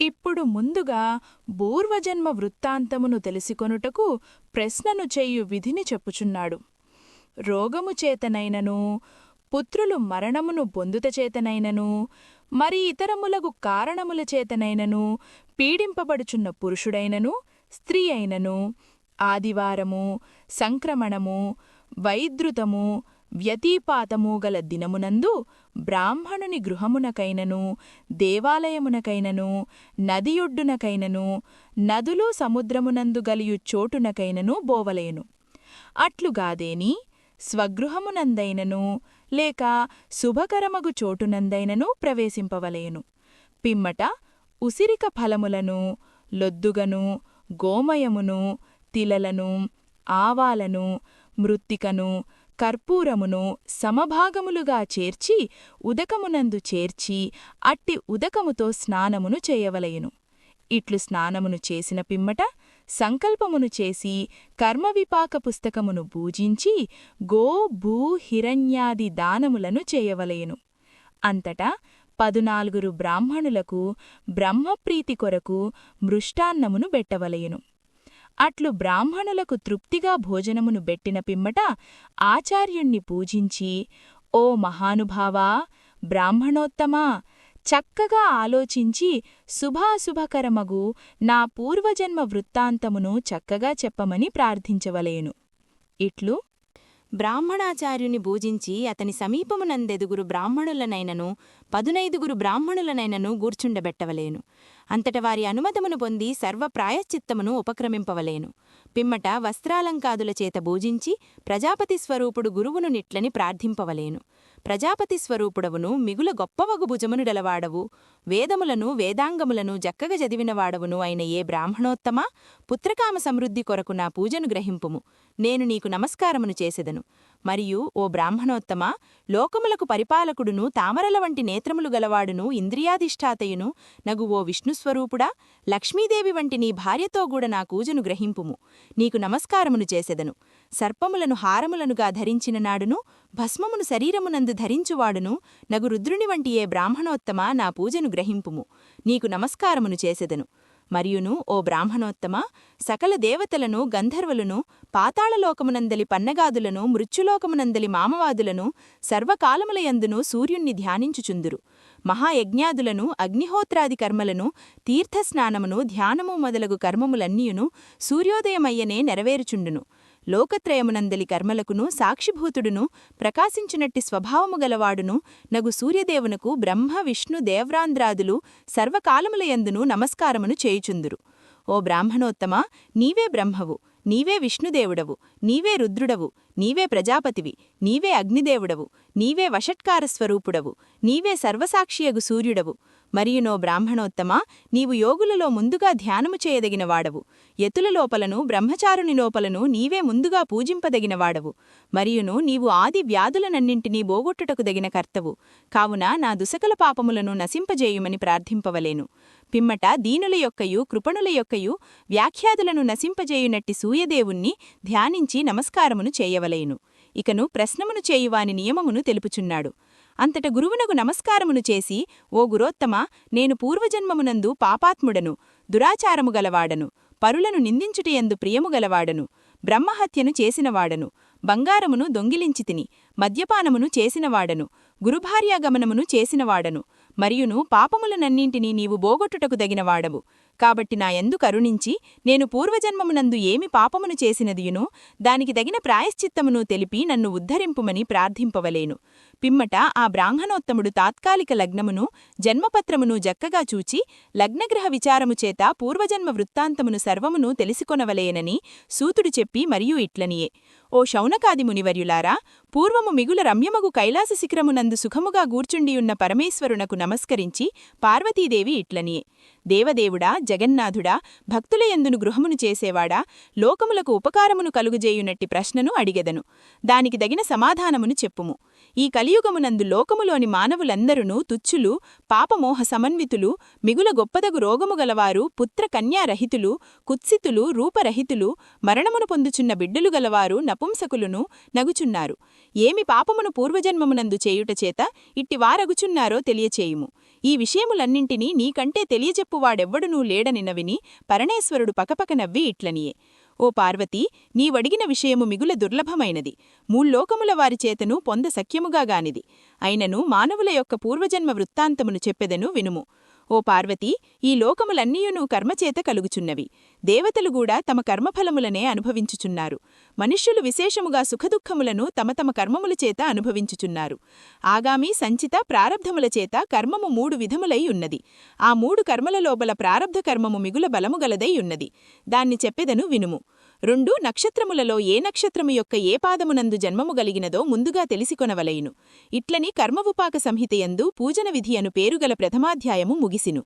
ఇప్పుడు ముందుగా పూర్వజన్మ వృత్తాంతమును తెలిసికొనుటకు ప్రశ్నను చేయు విధిని చెప్పుచున్నాడు. రోగము చేతనైనను పుత్రులు మరణమును పొందుతచేతనైనను మరి ఇతరములగు కారణముల చేతనైనను పీడింపబడుచున్న పురుషుడైనను స్త్రీ అయినను ఆదివారము సంక్రమణము వైద్రుతము వ్యతిపాతము గల దినమునందు బ్రాహ్మణుని గృహమునకైనను దేవాలయమునకైనను నదియొడ్డునకైనను నదులు సముద్రమునందు గలియు చోటునకైనను బోవలేను. అట్లుగాదేని స్వగృహమునందైనను లేక శుభకరమగు చోటునందైనను ప్రవేశింపవలేను. పిమ్మట ఉసిరిక ఫలములను లొద్దుగను గోమయమును తిలలను ఆవాలను మృత్తికను కర్పూరమును సమభాగములుగా చేర్చి ఉదకమునందు చేర్చి అట్టి ఉదకముతో స్నానమును చేయవలయును ఇట్లు స్నానమును చేసిన పిమ్మట సంకల్పమును చేసి కర్మవిపాక పుస్తకమును పూజించి గో భూ హిరణ్యాది దానములను చేయవలయును అంతటా పదునాలుగురు బ్రాహ్మణులకు బ్రహ్మప్రీతి కొరకు మృష్టాన్నమును బెట్టవలయును అట్లు బ్రాహ్మణులకు తృప్తిగా భోజనమును బెట్టిన పిమ్మట ఆచార్యుణ్ణి పూజించి ఓ మహానుభావా బ్రాహ్మణోత్తమా చక్కగా ఆలోచించి శుభాశుభకరమగు నా పూర్వజన్మ వృత్తాంతమును చక్కగా చెప్పమని ప్రార్థించవలేను ఇట్లు బ్రాహ్మణాచార్యుని భూజించి అతని సమీపమునందెదుగురు బ్రాహ్మణులనైనను పదునైదుగురు బ్రాహ్మణులనైనను గూర్చుండబెట్టవలేను. అంతట వారి అనుమతమును పొంది సర్వ ప్రాయశ్చిత్తమును ఉపక్రమింపవలేను. పిమ్మట వస్త్రాలంకాదుల చేత భూజించి ప్రజాపతి స్వరూపుడు గురువును నిట్లని ప్రార్థింపవలేను. ప్రజాపతి స్వరూపుడవును మిగుల గొప్పవగు భుజమునుడలవాడవు. వేదములను వేదాంగములను జక్కగ చదివినవాడవును అయిన ఏ బ్రాహ్మణోత్తమా పుత్రకామ సమృద్ధి కొరకు నా పూజను గ్రహింపుము. నేను నీకు నమస్కారమును చేసెదను. మరియు ఓ బ్రాహ్మణోత్తమ లోకములకు పరిపాలకుడును తామరల వంటి నేత్రములు గలవాడును ఇంద్రియాధిష్ఠాతయును నగు ఓ విష్ణుస్వరూపుడా లక్ష్మీదేవి వంటి నీ భార్యతో గూడ నా కూజను గ్రహింపుము. నీకు నమస్కారమును చేసెదను. సర్పములను హారములనుగా ధరించిన నాడును భస్మమును శరీరమునందు ధరించువాడును నగు రుద్రుని వంటి ఏ బ్రాహ్మణోత్తమ నా పూజను గ్రహింపుము. నీకు నమస్కారమును చేసెదను. మరియును ఓ బ్రాహ్మణోత్తమ సకల దేవతలను గంధర్వులను పాతాళలోకమునందలి పన్నగాదులను మృత్యులోకమునందలి మామవాదులను సర్వకాలములయందును సూర్యుణ్ణి ధ్యానించుచుందురు. మహాయజ్ఞాదులను అగ్నిహోత్రాది కర్మలను తీర్థస్నానమును ధ్యానము మొదలగు కర్మములన్నీయును సూర్యోదయమయ్యనే నెరవేరుచుండును. లోకత్రయమునందలి కర్మలకును సాక్షిభూతుడును ప్రకాశించినట్టి స్వభావము గలవాడును నగు సూర్యదేవునకు బ్రహ్మ విష్ణు దేవ్రాంధ్రాదులు సర్వకాలములయందును నమస్కారమును చేయుచుందురు. ఓ బ్రాహ్మణోత్తమా నీవే బ్రహ్మవు నీవే విష్ణుదేవుడవు నీవే రుద్రుడవు నీవే ప్రజాపతివి నీవే అగ్నిదేవుడవు నీవే వషట్కార స్వరూపుడవు నీవే సర్వసాక్షియగు సూర్యుడవు. మరియునో బ్రాహ్మణోత్తమా నీవు యోగులలో ముందుగా ధ్యానము చేయదగినవాడవు యతుల లోపలను బ్రహ్మచారుని లోపలను నీవే ముందుగా పూజింపదగినవాడవు మరియును నీవు ఆది వ్యాధులనన్నింటినీ బోగొట్టుటకు దగిన కర్తవు. కావున నా దుసకల పాపములను నశింపజేయుమని ప్రార్థింపవలేను. పిమ్మట దీనుల యొక్కయు కృపణుల యొక్కయు వ్యాఖ్యాదులను నశింపజేయునట్టి సూయదేవుణ్ణి ధ్యానించి నమస్కారమును చేయవలేను. ఇకను ప్రశ్నమును చేయువాని నియమమును తెలుపుచున్నాడు. అంతట గురువునకు నమస్కారమును చేసి ఓ గురోత్తమ నేను పూర్వజన్మమునందు పాపాత్ముడను దురాచారము గలవాడను పరులను నిందించుటయందు ప్రియము గలవాడను బ్రహ్మహత్యను చేసినవాడను బంగారమును దొంగిలించితిని మద్యపానమును చేసినవాడను గురుభార్యాగమనమును చేసినవాడను మరియును పాపములనన్నింటినీ నీవు బోగొట్టుటకు దగినవాడవు కాబట్టి నాయందు కరుణించి నేను పూర్వజన్మమునందు ఏమి పాపమును చేసినదియును దానికి తగిన ప్రాయశ్చిత్తమును తెలిపి నన్ను ఉద్ధరింపుమని ప్రార్థింపవలేను. పిమ్మట ఆ బ్రాహ్మణోత్తముడు తాత్కాలిక లగ్నమును జన్మపత్రమును జక్కగా చూచి లగ్నగ్రహ విచారము చేత పూర్వజన్మ వృత్తాంతమును సర్వమును తెలిసికొనవలేనని సూతుడు చెప్పి మరియు ఇట్లనియే. ఓ శౌనకాది మునివర్యులారా పూర్వము మిగుల రమ్యమగు కైలాస శిఖరమునందు సుఖముగా గూర్చుండియున్న పరమేశ్వరునకు నమస్కరించి పార్వతీదేవి ఇట్లనియే దేవదేవుడా జగన్నాథుడా భక్తులయందును గృహమును చేసేవాడా లోకములకు ఉపకారమును కలుగుజేయునట్టి ప్రశ్నను అడిగెదను. దానికి దగిన సమాధానమును చెప్పుము. ఈ కలియుగమునందు లోకములోని మానవులందరునూ తుచ్చులు పాపమోహ సమన్వితులు మిగుల గొప్పదగు రోగము గలవారు పుత్ర కన్యారహితులు కుత్సితులు రూపరహితులు మరణమును పొందుచున్న బిడ్డలు గలవారు నపుంసకులును నగుచున్నారు. ఏమి పాపమును పూర్వజన్మమునందు చేయుటచేత ఇట్టివారగుచున్నారో ఇట్టి వారగుచున్నారో తెలియచేయుము. ఈ విషయములన్నింటినీ నీకంటే తెలియజెప్పువాడెవ్వడునూ లేడనినవిని పరణేశ్వరుడు పకపక నవ్వి ఇట్లనియే. ఓ పార్వతీ నీవడిగిన విషయము మిగుల దుర్లభమైనది. మూల్లోకముల వారి చేతను పొంద సఖ్యముగాగానిది అయినను మానవుల యొక్క పూర్వజన్మ వృత్తాంతమును చెప్పెదను వినుము. ఓ పార్వతీ ఈ లోకములన్నీయును కర్మచేత కలుగుచున్నవి. దేవతలు కూడా తమ కర్మఫలములనే అనుభవించుచున్నారు. మనుష్యులు విశేషముగా సుఖదుఖములను తమ తమ కర్మముల చేత అనుభవించుచున్నారు. ఆగామి సంచిత ప్రారబ్ధముల చేత కర్మము మూడు విధములై ఉన్నది. ఆ మూడు కర్మల లోపల ప్రారబ్ధ కర్మము మిగుల బలము గలదై ఉన్నది. దాన్ని చెప్పెదను వినుము. రెండు నక్షత్రములలో ఏ నక్షత్రము యొక్క ఏ పాదమునందు జన్మము గలిగినదో ముందుగా తెలిసికొనవలయును. ఇట్లని కర్మవుపాక సంహితయందు పూజన విధి అను పేరుగల ప్రథమాధ్యాయము ముగిసిను.